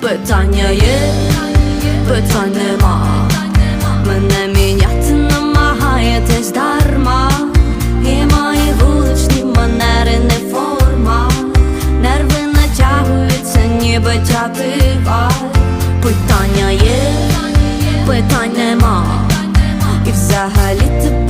Питання є, питань нема. Мене міняти намагаєтесь дарма. І мої вуличні манери не форма. Нерви натягуються, ніби тятива. Питання є, питань нема. І взагалі тебе